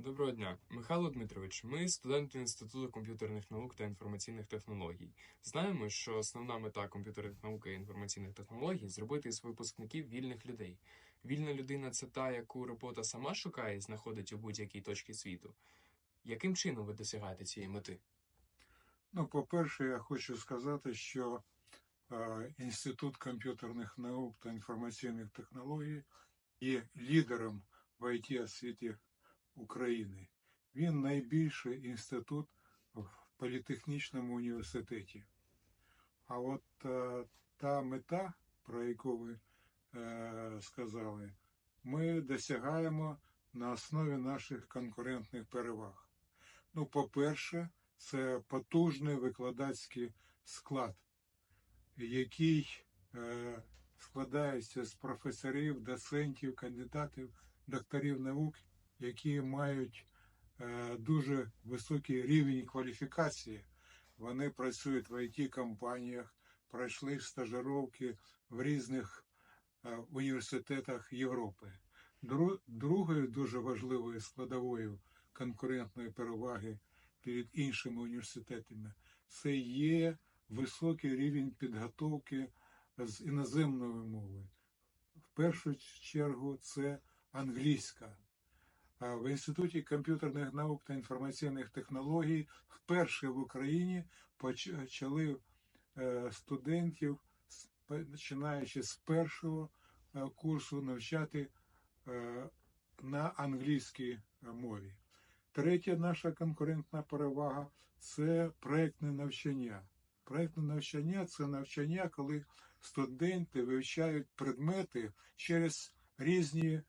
Доброго дня, Михайло Дмитрович. Ми студенти Інституту комп'ютерних наук та інформаційних технологій. Знаємо, що основна мета комп'ютерних наук і інформаційних технологій зробити із випускників вільних людей. Вільна людина це та, яку робота сама шукає і знаходить у будь-якій точці світу. Яким чином ви досягаєте цієї мети? Ну, по-перше, я хочу сказати, що е, Інститут комп'ютерних наук та інформаційних технологій є лідером в it освіті України. Він найбільший інститут в політехнічному університеті. А от е, та мета, про яку ви е, сказали, ми досягаємо на основі наших конкурентних переваг. Ну, по-перше, це потужний викладацький склад, який е, складається з професорів, доцентів, кандидатів, докторів наук, які мають е, дуже високий рівень кваліфікації. Вони працюють в it компаніях пройшли стажировки в різних е, університетах Європи. Другою дуже важливою складовою конкурентної переваги перед іншими університетами це є високий рівень підготовки з іноземної мови. В першу чергу це англійська. В Інституті комп'ютерних наук та інформаційних технологій вперше в Україні почали е, студентів, починаючи з першого е, курсу, навчати е, на англійській мові. Третя наша конкурентна перевага це проєктне навчання. Проєктне навчання це навчання, коли студенти вивчають предмети через різні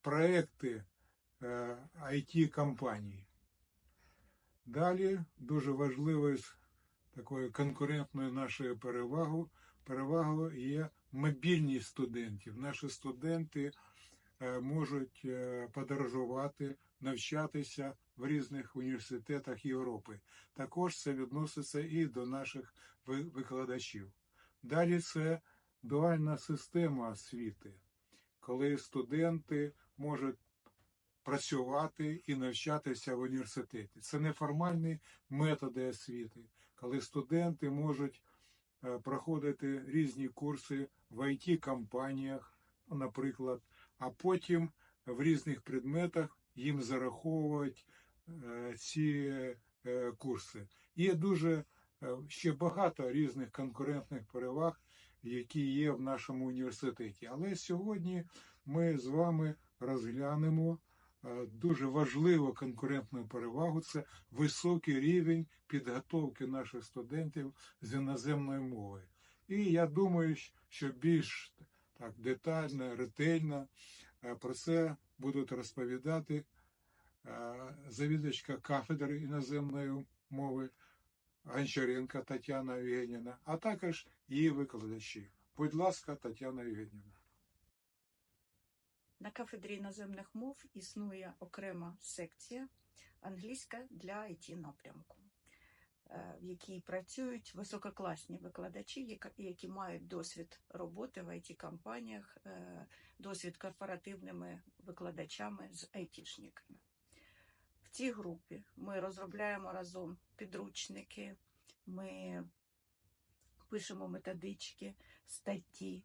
проекти it компаній Далі дуже важливою такою конкурентною нашою перевагою, перевагою є мобільність студентів. Наші студенти е, можуть е, подорожувати, навчатися в різних університетах Європи. Також це відноситься і до наших викладачів. Далі це дуальна система освіти, коли студенти можуть працювати і навчатися в університеті. Це неформальні методи освіти, коли студенти можуть е, проходити різні курси в it компаніях наприклад, а потім в різних предметах їм зараховують е, ці е, курси. Є дуже ще багато різних конкурентних переваг, які є в нашому університеті. Але сьогодні ми з вами розглянемо дуже важливу конкурентну перевагу це високий рівень підготовки наших студентів з іноземної мови. І я думаю, що більш так детально, ретельно е, про це будуть розповідати е, завідувачка кафедри іноземної мови Гончаренка Тетяна Євгенівна, а також її викладачі. Будь ласка, Тетяна Євгенівна. На кафедрі іноземних мов існує окрема секція англійська для it напрямку, е, в якій працюють висококласні викладачі, які мають досвід роботи в it компаніях досвід корпоративними викладачами з айтішниками. В цій групі ми розробляємо разом підручники, ми пишемо методички, статті.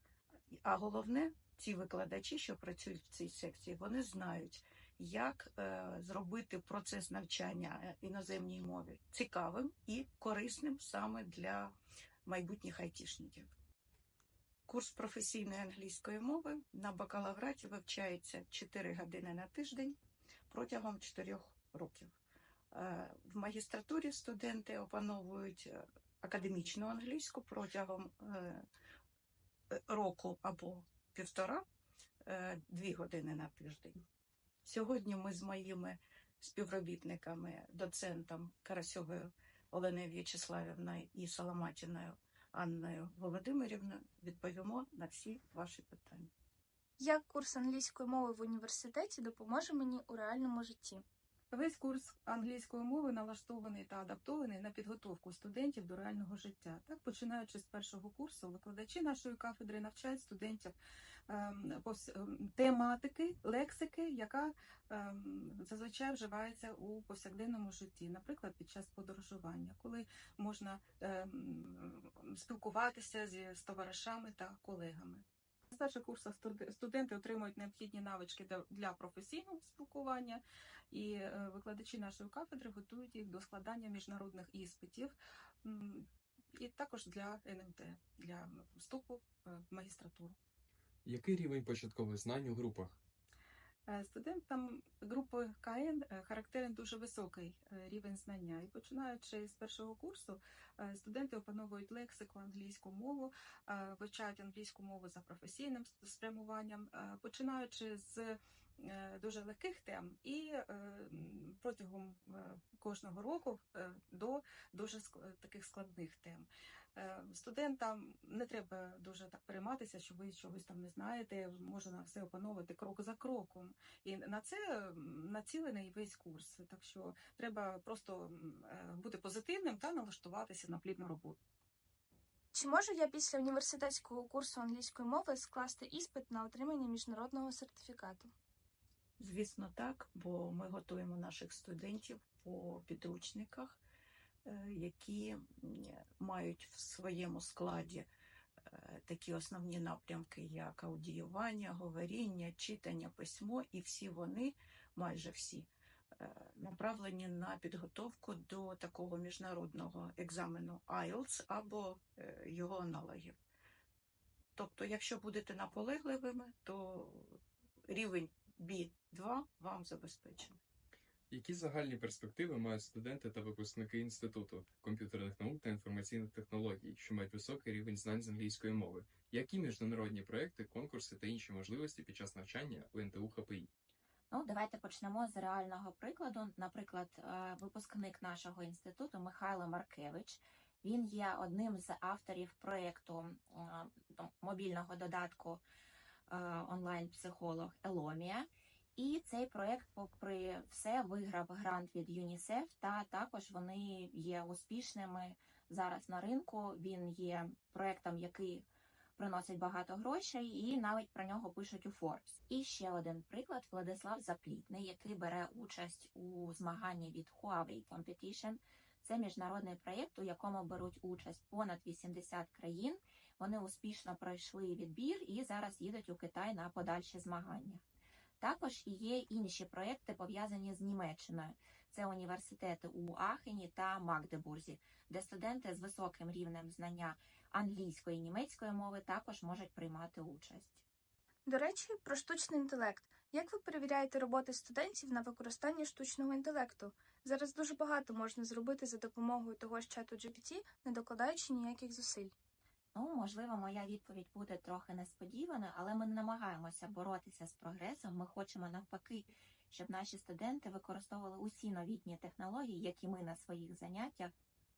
А головне, ці викладачі, що працюють в цій секції, вони знають, як е, зробити процес навчання е, іноземній мові цікавим і корисним саме для майбутніх айтішників. Курс професійної англійської мови на бакалавраті вивчається 4 години на тиждень протягом 4 років. Е, В магістратурі студенти опановують академічну англійську протягом року або півтора, е, дві години на тиждень. Сьогодні ми з моїми співробітниками, доцентом Карасьовою Оленою В'ячеславівною і Соломатіною Анною Володимирівною відповімо на всі ваші питання. Як курс англійської мови в університеті допоможе мені у реальному житті? Весь курс англійської мови налаштований та адаптований на підготовку студентів до реального життя. Так, починаючи з першого курсу, викладачі нашої кафедри навчають студентів ем, ем, тематики, лексики, яка ем, зазвичай вживається у повсякденному житті, наприклад, під час подорожування, коли можна спілкуватися з товаришами та колегами. На старших курсах студенти отримують необхідні навички для- професійного спілкування, і е, викладачі нашої кафедри готують їх до складання міжнародних іспитів, і також для НМТ, для вступу е, в магістратуру. Який рівень початкових знань у групах? Е, Студентам групи КН е, характерен дуже високий е, рівень знання. І починаючи з першого курсу, студенти опановують лексику, англійську мову, вивчають англійську мову за професійним спрямуванням, починаючи з дуже легких тем і протягом кожного року до дуже таких складних тем. Е, Студентам не треба дуже так перейматися, що ви чогось там не знаєте, можна все опановувати крок за кроком. І на це націлений весь курс. Так що треба просто е, бути позитивним та налаштуватися на плідну роботу. Чи можу я після університетського курсу англійської мови скласти іспит на отримання міжнародного сертифікату? Звісно, так, бо ми готуємо наших студентів по підручниках, які мають в своєму складі е, такі основні напрямки, як аудіювання, говоріння, читання, письмо, і всі вони, майже всі, е, направлені на підготовку до такого міжнародного екзамену IELTS або е, його аналогів. Тобто, якщо будете наполегливими, то рівень B2 вам забезпечений. Які загальні перспективи мають студенти та випускники інституту комп'ютерних наук та інформаційних технологій, що мають високий рівень знань з англійської мови? Які міжнародні проекти, конкурси та інші можливості під час навчання в НТУ ХПІ? Ну, давайте почнемо з реального прикладу. Наприклад, е, випускник нашого інституту Михайло Маркевич. Він є одним з авторів проєкту е, мобільного додатку е, онлайн-психолог Еломія. І цей проєкт, попри все, виграв грант від ЮНІСЕФ, та також вони є успішними зараз на ринку. Він є проєктом, який приносить багато грошей, і навіть про нього пишуть у Forbes. І ще один приклад Владислав Заплітний, який бере участь у змаганні від Huawei Competition. Це міжнародний проєкт, у якому беруть участь понад 80 країн. Вони успішно пройшли відбір і зараз їдуть у Китай на подальші змагання. Також є інші проєкти, пов'язані з Німеччиною. Це університети у Ахені та Магдебурзі, де студенти з високим рівнем знання англійської і німецької мови також можуть приймати участь. До речі, про штучний інтелект. Як ви перевіряєте роботи студентів на використання штучного інтелекту? Зараз дуже багато можна зробити за допомогою того ж чату GPT, не докладаючи ніяких зусиль. Ну, можливо, моя відповідь буде трохи несподіваною, але ми намагаємося боротися з прогресом. Ми хочемо навпаки, щоб наші студенти використовували усі новітні технології, які ми на своїх заняттях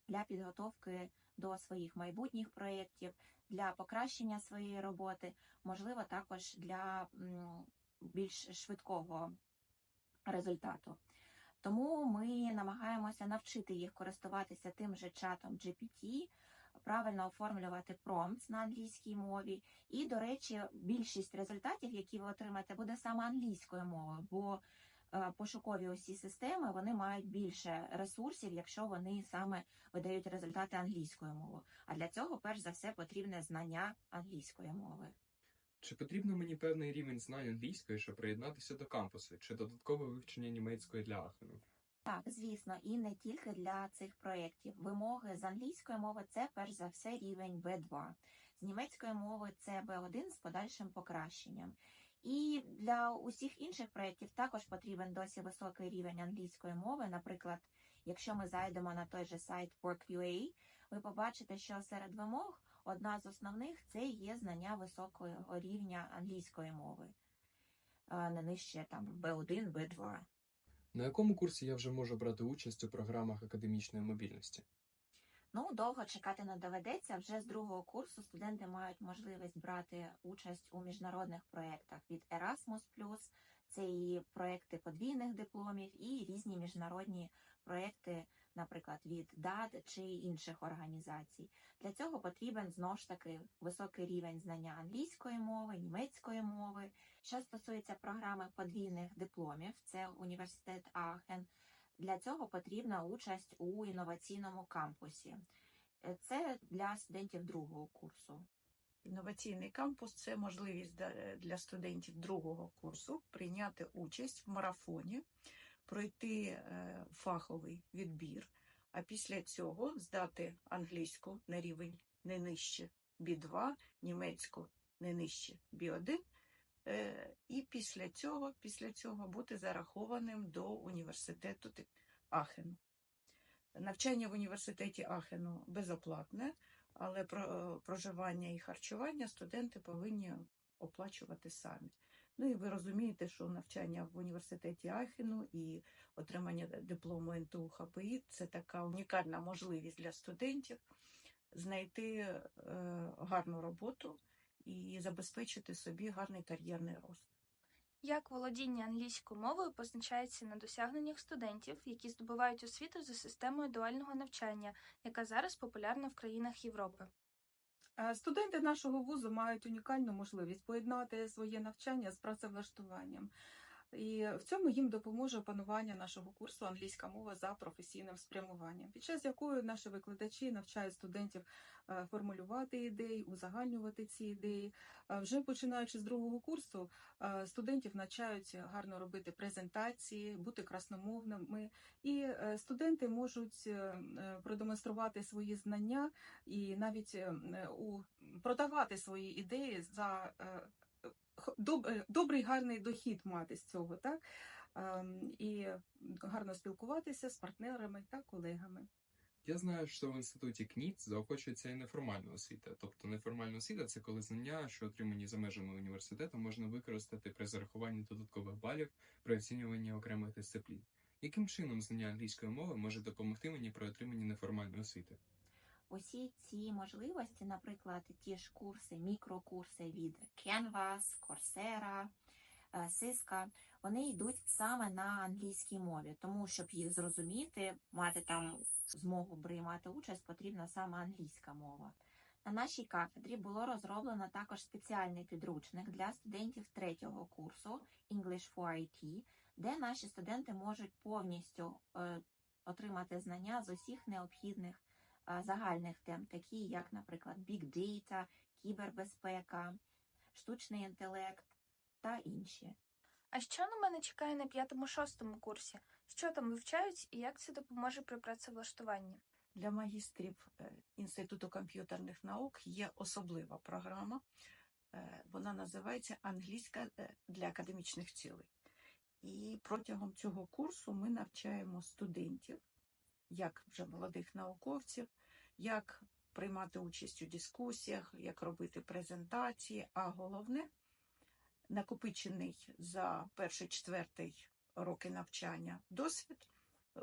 для підготовки до своїх майбутніх проєктів, для покращення своєї роботи, можливо, також для більш швидкого результату. Тому ми намагаємося навчити їх користуватися тим же чатом GPT, правильно оформлювати промпт на англійській мові. І, до речі, більшість результатів, які ви отримаєте, буде саме англійською мовою, бо е, пошукові усі системи вони мають більше ресурсів, якщо вони саме видають результати англійською мовою. А для цього, перш за все, потрібне знання англійської мови. Чи потрібно мені певний рівень знань англійської, щоб приєднатися до кампусу, чи додаткове вивчення німецької для Ахену? Так, звісно, і не тільки для цих проєктів. Вимоги з англійської мови це перш за все рівень B2. З німецької мови це B1 з подальшим покращенням. І для усіх інших проєктів також потрібен досі високий рівень англійської мови. Наприклад, якщо ми зайдемо на той же сайт Work.ua, ви побачите, що серед вимог одна з основних це є знання високого рівня англійської мови, е, не нижче там B1, B2. На якому курсі я вже можу брати участь у програмах академічної мобільності? Ну, довго чекати не доведеться. Вже з другого курсу студенти мають можливість брати участь у міжнародних проєктах від Erasmus+, Це і проекти подвійних дипломів, і різні міжнародні проекти, наприклад, від ДАД чи інших організацій. Для цього потрібен знову ж таки високий рівень знання англійської мови, німецької мови. Що стосується програми подвійних дипломів, це університет Аахен. Для цього потрібна участь у інноваційному кампусі. Е, Це для студентів другого курсу. Інноваційний кампус це можливість для студентів другого курсу прийняти участь в марафоні, пройти е, фаховий відбір, а після цього здати англійську на рівень не нижче B2, німецьку не нижче B1, е, і після цього, після цього бути зарахованим до університету Ахену. Навчання в університеті Ахену безоплатне, але про- проживання і харчування студенти повинні оплачувати самі. Ну і ви розумієте, що навчання в університеті Ахену і отримання диплому НТУ ХПІ це така унікальна можливість для студентів знайти е, гарну роботу і забезпечити собі гарний кар'єрний рост. Як володіння англійською мовою позначається на досягненнях студентів, які здобувають освіту за системою дуального навчання, яка зараз популярна в країнах Європи? Е, Студенти нашого вузу мають унікальну можливість поєднати своє навчання з працевлаштуванням. І в цьому їм допоможе опанування нашого курсу англійська мова за професійним спрямуванням, під час якої наші викладачі навчають студентів е, формулювати ідеї, узагальнювати ці ідеї. Е, Вже починаючи з другого курсу, е, студентів навчають гарно робити презентації, бути красномовними, і студенти можуть продемонструвати свої знання і навіть у продавати свої ідеї за добрий гарний дохід мати з цього, так Ем, і гарно спілкуватися з партнерами та колегами. Я знаю, що в інституті КНІТ заохочується і неформальна освіта. Тобто неформальна освіта це коли знання, що отримані за межами університету, можна використати при зарахуванні додаткових балів при оцінюванні окремих дисциплін. Яким чином знання англійської мови може допомогти мені при отриманні неформальної освіти? Усі ці можливості, наприклад, ті ж курси, мікрокурси від Canvas, Coursera, е, Cisco, вони йдуть саме на англійській мові, тому щоб їх зрозуміти, мати там змогу приймати участь, потрібна саме англійська мова. На нашій кафедрі було розроблено також спеціальний підручник для студентів третього курсу English for IT, де наші студенти можуть повністю е, отримати знання з усіх необхідних загальних тем, такі як, наприклад, Big Data, кібербезпека, штучний інтелект та інші. А що на мене чекає на п'ятому-шостому курсі? Що там вивчають і як це допоможе при працевлаштуванні? Для магістрів е, Інституту комп'ютерних наук є особлива програма. Е, Вона називається Англійська е, для академічних цілей. І протягом цього курсу ми навчаємо студентів, як вже молодих науковців, як приймати участь у дискусіях, як робити презентації, а головне накопичений за перший четвертий роки навчання досвід е,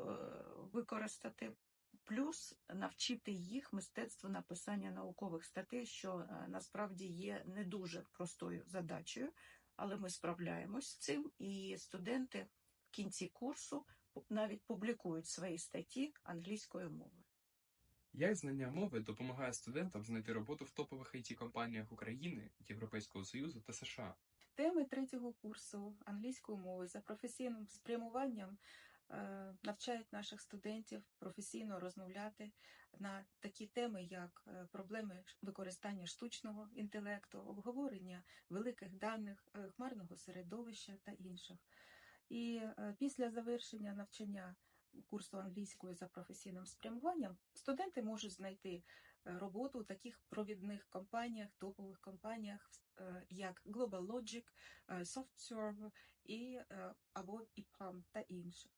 використати плюс навчити їх мистецтву написання наукових статей, що е, насправді є не дуже простою задачею, але ми справляємось з цим, і студенти в кінці курсу навіть публікують свої статті англійською мовою. Як знання мови допомагає студентам знайти роботу в топових it компаніях України, Європейського Союзу та США? Теми третього курсу англійської мови за професійним спрямуванням е, навчають наших студентів професійно розмовляти на такі теми, як е, проблеми використання штучного інтелекту, обговорення великих даних, е, хмарного середовища та інших. І е, після завершення навчання курсу англійської за професійним спрямуванням студенти можуть знайти е, роботу у таких провідних компаніях, топових компаніях, е, як Global Logic, SoftServe і або EPAM та інші.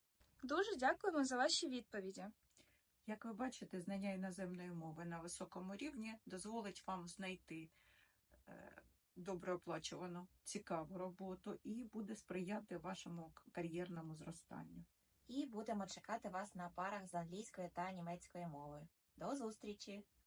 Дуже дякуємо за ваші відповіді. Як ви бачите, знання іноземної мови на високому рівні дозволить вам знайти добре оплачувану, цікаву роботу і буде сприяти вашому кар'єрному зростанню. І будемо чекати вас на парах з англійської та німецької мови. До зустрічі!